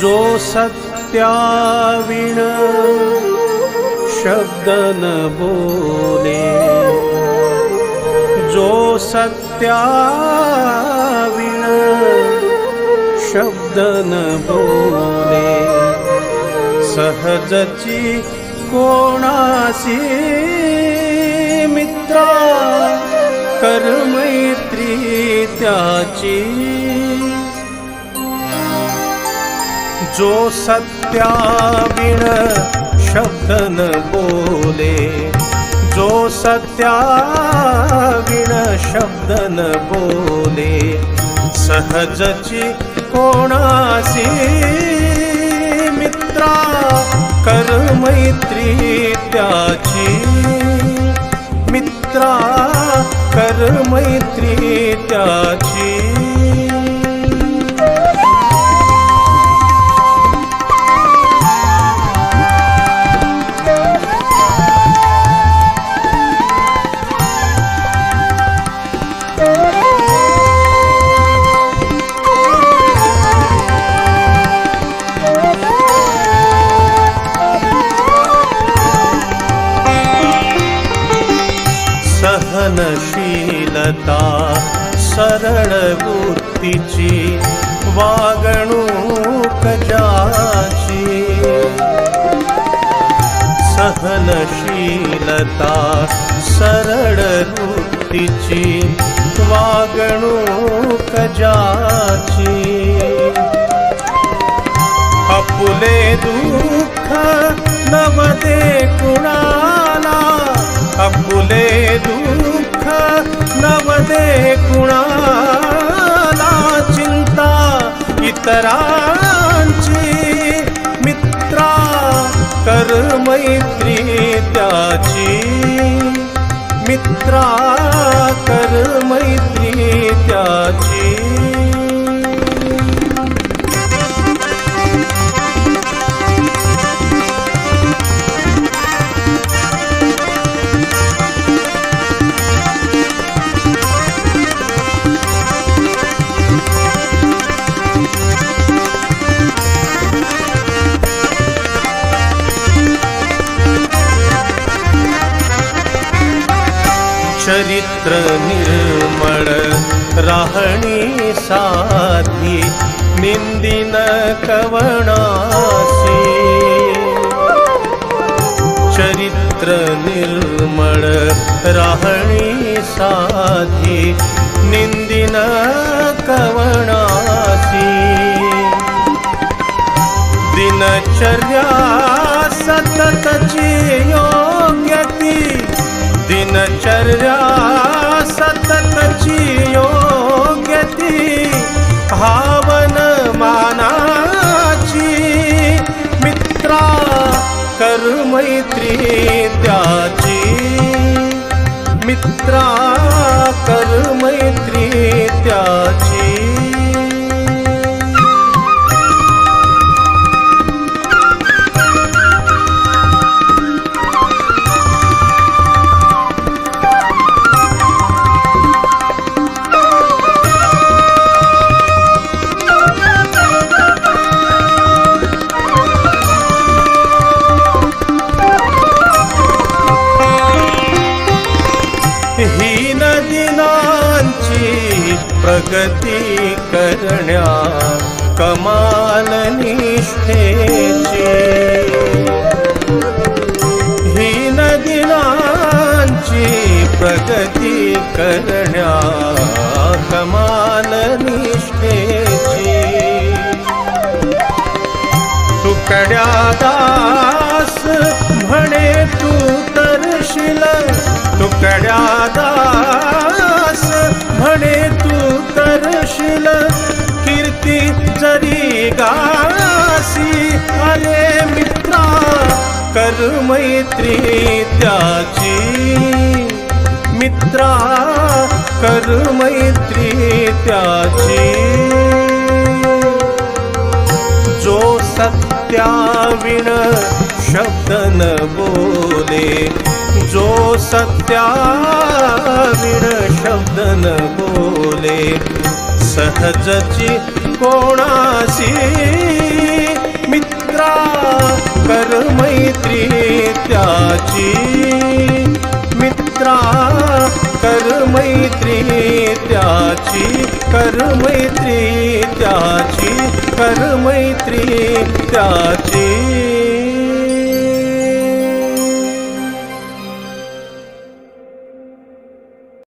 जो सत्याविण शब्द न बोले। जो सत्याविण शब्द न बोले। सहजची कोणासी मित्रा कर मैत्री? त्याची जो सत्याविण शब्द न बोले। जो सत्याविण शब्द न बोले सहजची कोणासी मित्रा कर मैत्री त्याची. मित्रा कर मैत्री त्याची. सहनशीलता सरळ बुद्धीची वागणूक जाची सहनशीलता सरळ वृत्तीची वागणूक जाची अपुले दुःख नवदे कुणाला चिंता? इतरांची मित्रा कर मैत्री त्याची मित्रा कर्म चरित्र निर्मळ राहणी साधी कवणासी. चरित्र निर्मळ राहणी साधी कवणासी. दिनचर्या सततची मित्रा प्रगती करण्या कमाल निष्ठेची ही दिनांची प्रगती करण्या कमाल निष्ठेची तुकड्या दास म्हणे तू तरशील तुकड्या दास कर मैत्री त्याची मित्रा कर मैत्री त्याची जो सत्याविण शब्द न बोले जो सत्याविण शब्द न बोले सहजची कोणासी मित्रा कर माझी मित्रा कर मैत्री त्याची कर मैत्री त्याची कर मैत्री त्याची.